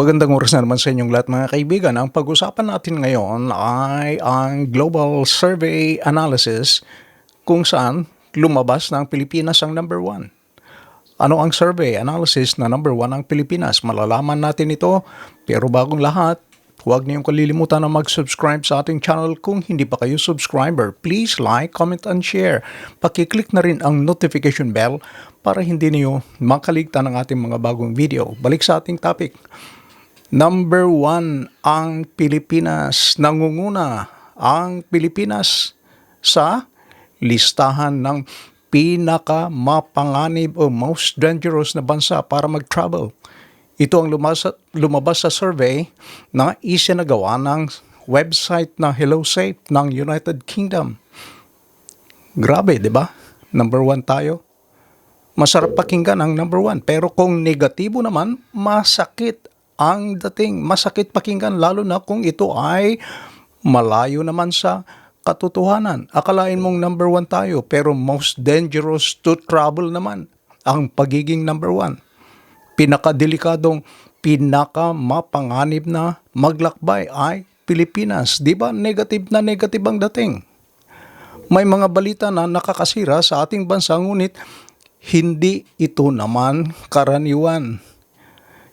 Magandang oras na naman sa inyong lahat mga kaibigan. Ang pag-usapan natin ngayon ay ang Global Survey Analysis kung saan lumabas ang Pilipinas ang number one. Ano ang survey analysis na number one ang Pilipinas? Malalaman natin ito pero bagong lahat, huwag niyong kalilimutan na mag-subscribe sa ating channel kung hindi pa kayo subscriber. Please like, comment, and share. Pakiclick na rin ang notification bell para hindi niyo makaligtan ng ating mga bagong video. Balik sa ating topic. Number one, ang Pilipinas. Nangunguna ang Pilipinas sa listahan ng pinakamapanganib o most dangerous na bansa para mag-travel. Ito ang lumabas, lumabas sa survey na isinagawa ng website na Hello Safe ng United Kingdom. Grabe, di ba? Number one tayo. Masarap pakinggan ang number one. Pero kung negatibo naman, masakit ang dating. Masakit pakinggan lalo na kung ito ay malayo naman sa katotohanan. Akalain mong number one tayo pero most dangerous to travel naman ang pagiging number one. Pinakadelikadong, pinakamapanganib na maglakbay ay Pilipinas. Di ba negative na negative ang dating? May mga balita na nakakasira sa ating bansa ngunit hindi ito naman karaniwan.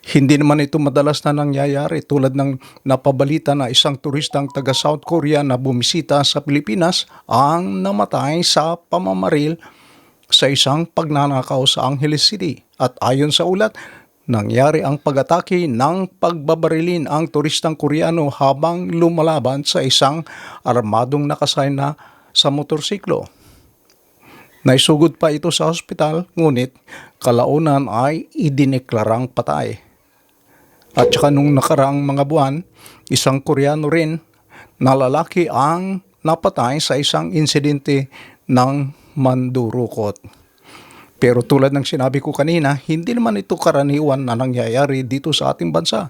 Hindi naman ito madalas na nangyayari tulad ng napabalita na isang turistang taga South Korea na bumisita sa Pilipinas ang namatay sa pamamaril sa isang pagnanakaw sa Angeles City. At ayon sa ulat, nangyari ang pag-atake ng pagbabarilin ang turistang Koreano habang lumalaban sa isang armadong nakasay na sa motorsiklo. Naisugod pa ito sa ospital, ngunit kalaunan ay idineklarang patay. At saka nung nakaraang mga buwan, isang Koreano rin na lalaki ang napatay sa isang insidente ng mandurukot. Pero tulad ng sinabi ko kanina, hindi naman ito karaniwan na nangyayari dito sa ating bansa.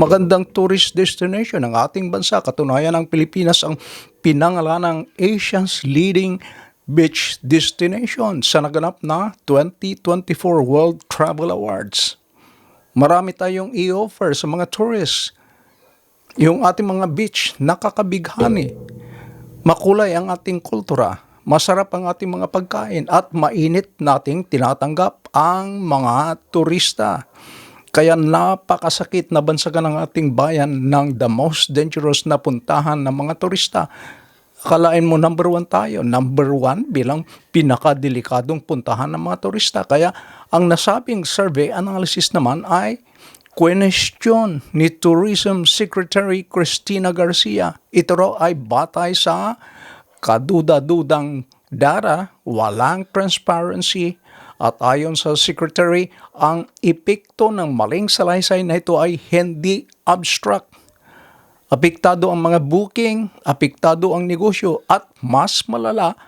Magandang tourist destination ng ating bansa. Katunayan ang Pilipinas ang pinangalan ng Asia's leading beach destination sa naganap na 2024 World Travel Awards. Marami tayong i-offer sa mga tourists. Yung ating mga beach, nakakabighani. Makulay ang ating kultura. Masarap ang ating mga pagkain at mainit nating tinatanggap ang mga turista. Kaya napakasakit na bansagan ng ating bayan ng the most dangerous na puntahan ng mga turista. Akalain mo number one tayo. Number one bilang pinakadelikadong puntahan ng mga turista. Kaya ang nasabing survey analysis naman ay question ni Tourism Secretary Cristina Garcia. Ito raw ay batay sa kaduda-dudang dara, walang transparency, at ayon sa Secretary, ang epekto ng maling salaysay na ito ay hindi abstract. Apektado ang mga booking, apektado ang negosyo, at mas malala,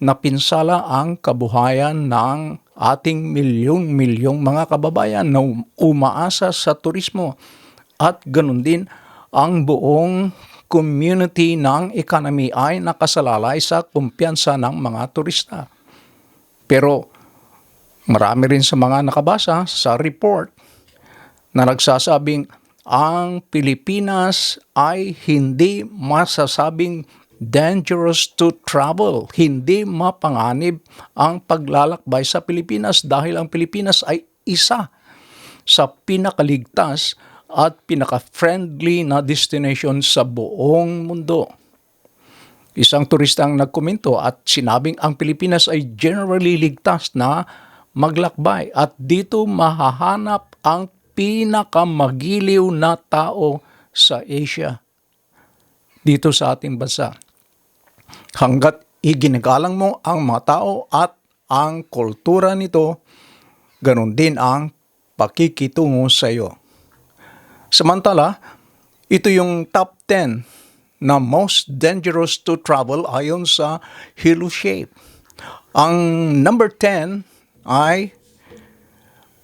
napinsala ang kabuhayan ng ating milyong-milyong mga kababayan na umaasa sa turismo at ganun din ang buong community ng economy ay nakasalalay sa kumpiyansa ng mga turista. Pero marami rin sa mga nakabasa sa report na nagsasabing ang Pilipinas ay hindi masasabing dangerous to travel. Hindi mapanganib ang paglalakbay sa Pilipinas dahil ang Pilipinas ay isa sa pinakaligtas at pinaka-friendly na destination sa buong mundo. Isang turista ang nagkomento at sinabing ang Pilipinas ay generally ligtas na maglakbay at dito mahahanap ang pinakamagiliw na tao sa Asia dito sa ating bansa hanggat iginagalang mo ang mga tao at ang kultura nito, ganun din ang pakikitungo sa iyo. Samantala, ito yung top 10 na most dangerous to travel ayon sa Hilo Shape. Ang number 10 ay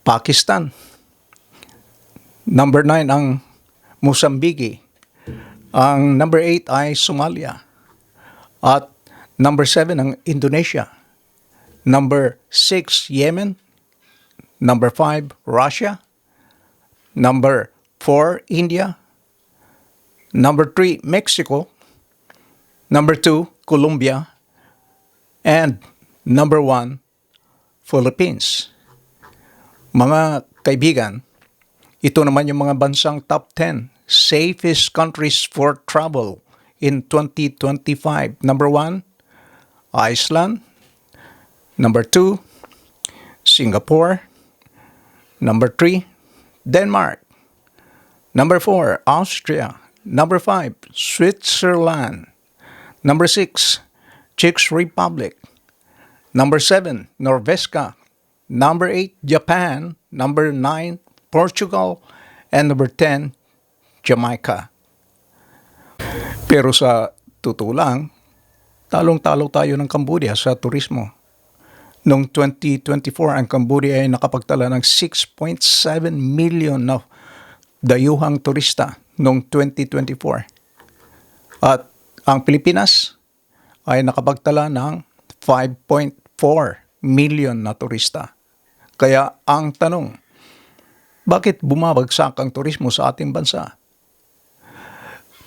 Pakistan. Number 9 ang Mozambique. Ang number 8 ay Somalia. At number 7 ang Indonesia. Number 6, Yemen. Number 5, Russia. Number 4, India. Number 3, Mexico. Number 2, Colombia. And number 1, Philippines. Mga kaibigan, ito naman yung mga bansang top 10 safest countries for travel in 2025. Number 1, Iceland. Number 2, Singapore. Number 3, Denmark. Number 4, Austria. Number 5, Switzerland. Number 6, Czech Republic. Number 7, Norveska. Number 8, Japan. Number 9, Portugal. And number 10, Jamaica. Pero sa totoo lang, talong-talo tayo ng Cambodia sa turismo. Noong 2024, ang Cambodia ay nakapagtala ng 6.7 million na dayuhang turista noong 2024. At ang Pilipinas ay nakapagtala ng 5.4 million na turista. Kaya ang tanong, bakit bumabagsak ang turismo sa ating bansa?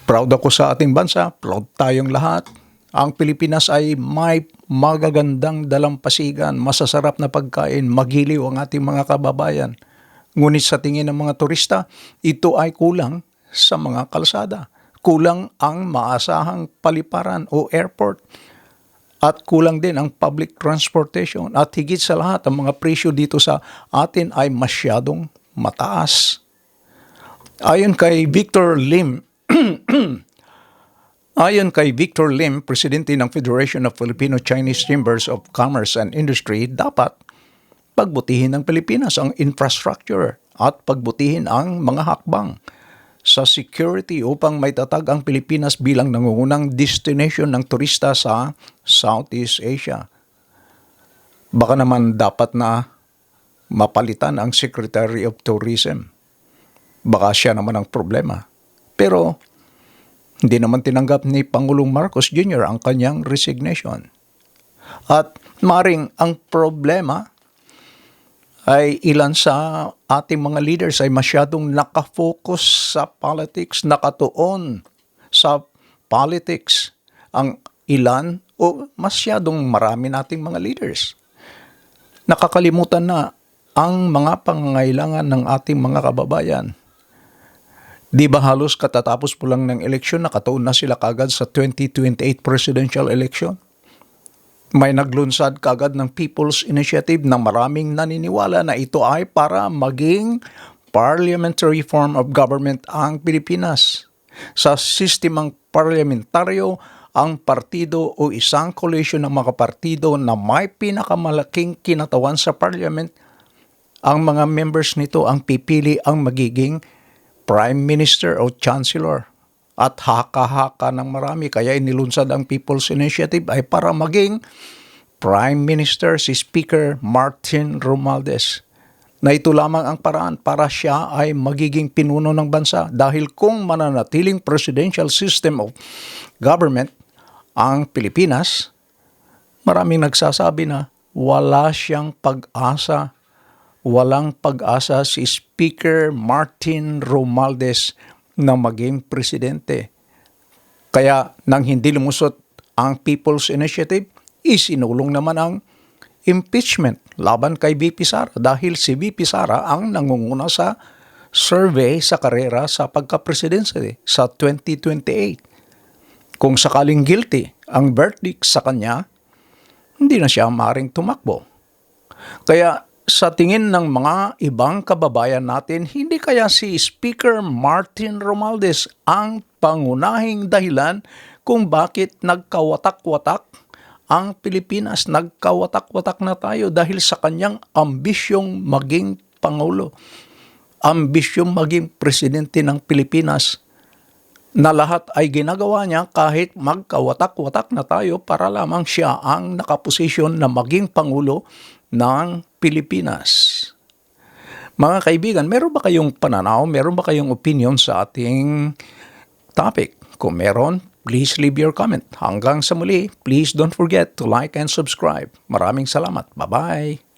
Proud ako sa ating bansa, proud tayong lahat. Ang Pilipinas ay may magagandang dalampasigan, masasarap na pagkain, magiliw ang ating mga kababayan. Ngunit sa tingin ng mga turista, ito ay kulang sa mga kalsada. Kulang ang maasahang paliparan o airport. At kulang din ang public transportation. At higit sa lahat, ang mga presyo dito sa atin ay masyadong mataas. Ayon kay Victor Lim, Ayon kay Victor Lim, presidente ng Federation of Filipino-Chinese Chambers of Commerce and Industry, dapat pagbutihin ng Pilipinas ang infrastructure at pagbutihin ang mga hakbang sa security upang may tatag ang Pilipinas bilang nangungunang destination ng turista sa Southeast Asia. Baka naman dapat na mapalitan ang Secretary of Tourism. Baka siya naman ang problema. Pero hindi naman tinanggap ni Pangulong Marcos Jr. ang kanyang resignation. At maring ang problema ay ilan sa ating mga leaders ay masyadong nakafocus sa politics, nakatuon sa politics. Ang ilan o masyadong marami nating mga leaders. Nakakalimutan na ang mga pangangailangan ng ating mga kababayan. Di ba halos katatapos po lang ng eleksyon, nakataon na sila kagad sa 2028 presidential election? May naglunsad kagad ng People's Initiative na maraming naniniwala na ito ay para maging parliamentary form of government ang Pilipinas. Sa sistemang parlamentaryo, ang partido o isang coalition ng mga partido na may pinakamalaking kinatawan sa parliament, ang mga members nito ang pipili ang magiging Prime Minister o Chancellor. At haka-haka ng marami kaya inilunsad ang People's Initiative ay para maging Prime Minister si Speaker Martin Romualdez na ito lamang ang paraan para siya ay magiging pinuno ng bansa dahil kung mananatiling presidential system of government ang Pilipinas, maraming nagsasabi na wala siyang pag-asa walang pag-asa si Speaker Martin Romualdez na maging presidente. Kaya nang hindi lumusot ang People's Initiative, isinulong naman ang impeachment laban kay VP Sara dahil si VP Sara ang nangunguna sa survey sa karera sa pagka-presidency sa 2028. Kung sakaling guilty ang verdict sa kanya, hindi na siya maring tumakbo. Kaya sa tingin ng mga ibang kababayan natin, hindi kaya si Speaker Martin Romualdez ang pangunahing dahilan kung bakit nagkawatak-watak ang Pilipinas. Nagkawatak-watak na tayo dahil sa kanyang ambisyong maging Pangulo. Ambisyong maging presidente ng Pilipinas na lahat ay ginagawa niya kahit magkawatak-watak na tayo para lamang siya ang nakaposisyon na maging Pangulo ng Pilipinas. Mga kaibigan, meron ba kayong pananaw, meron ba kayong opinion sa ating topic? Kung meron, please leave your comment. Hanggang sa muli, please don't forget to like and subscribe. Maraming salamat. Bye-bye.